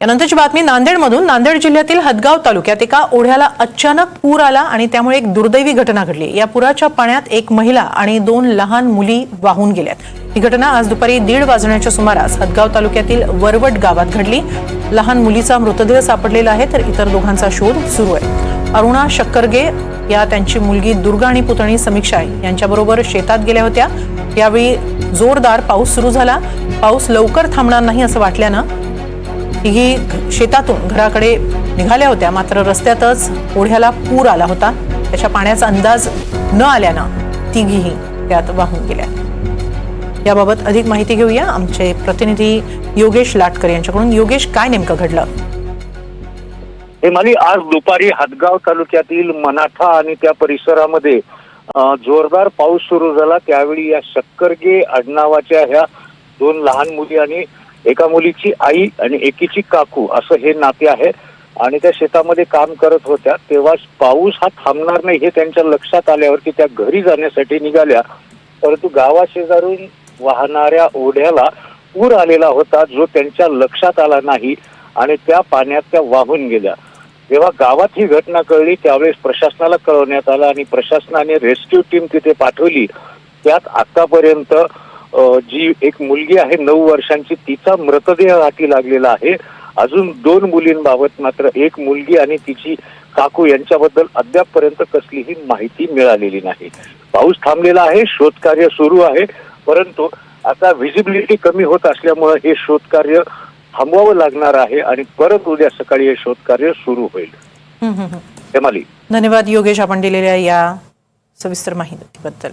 यानंतरची बातमी नांदेडमधून. नांदेड जिल्ह्यातील हदगाव तालुक्यात एका ओढ्याला अचानक पूर आला आणि त्यामुळे एक दुर्दैवी घटना घडली. या पुराच्या पाण्यात एक महिला आणि दोन लहान मुली वाहून गेल्यात. ही घटना आज दुपारी दीड वाजण्याच्या सुमारास हदगाव तालुक्यातील वरवट गावात घडली. लहान मुलीचा मृतदेह सापडलेला आहे तर इतर दोघांचा शोध सुरू आहे. अरुणा शक्करगे या त्यांची मुलगी दुर्गा आणि पुतणी समीक्षा यांच्याबरोबर शेतात गेल्या होत्या. यावेळी जोरदार पाऊस सुरू झाला. पाऊस लवकर थांबणार नाही असं वाटल्यानं तिघी शेतातून घराकडे निघाल्या होत्या. मात्र रस्त्यातच ओढ्याला पूर आला होता. त्याच्या पाण्याचा अंदाज न आल्यानं तिघीही त्यात वाहून गेल्या. याबाबत अधिक माहिती घेऊया. आमचे प्रतिनिधी योगेश लाटकर यांच्याकडून. योगेश काय नेमकं घडलं? हेमाली आज दुपारी हदगाव तालुक्यातील मनाठा आणि त्या परिसरामध्ये जोरदार पाऊस सुरू झाला. त्यावेळी या शक्करगे आडनावाच्या ह्या दोन लहान मुली आणि एका मुलीची आई आणि एकीची काकू असं हे नाते आहे. आणि त्या शेतामध्ये काम करत होत्या. तेव्हा पाऊस हा थांबणार नाही हे त्यांच्या लक्षात आल्यावर की त्या घरी जाण्यासाठी निघाल्या. परंतु गावाशेजारून वाहणाऱ्या ओढ्याला पूर आलेला होता जो त्यांच्या लक्षात आला नाही आणि त्या पाण्यात त्या वाहून गेल्या. जेव्हा गावात ही घटना कळली त्यावेळेस प्रशासनाला कळवण्यात आलं आणि प्रशासनाने रेस्क्यू टीम तिथे पाठवली. त्यात आतापर्यंत जी एक मुलगी आहे नऊ वर्षांची तिचा मृतदेह हाती लागलेला आहे. अजून दोन मुलींबाबत मात्र एक मुलगी आणि तिची काकू यांच्याबद्दल अद्यापपर्यंत कसलीही माहिती मिळालेली नाही. पाऊस थांबलेला आहे शोधकार्य सुरू आहे परंतु आता व्हिजिबिलिटी कमी होत असल्यामुळे हे शोधकार्य थांबवावं लागणार आहे आणि परत उद्या सकाळी हे शोधकार्य सुरू होईल. धन्यवाद योगेश आपण दिलेल्या या सविस्तर माहितीबद्दल.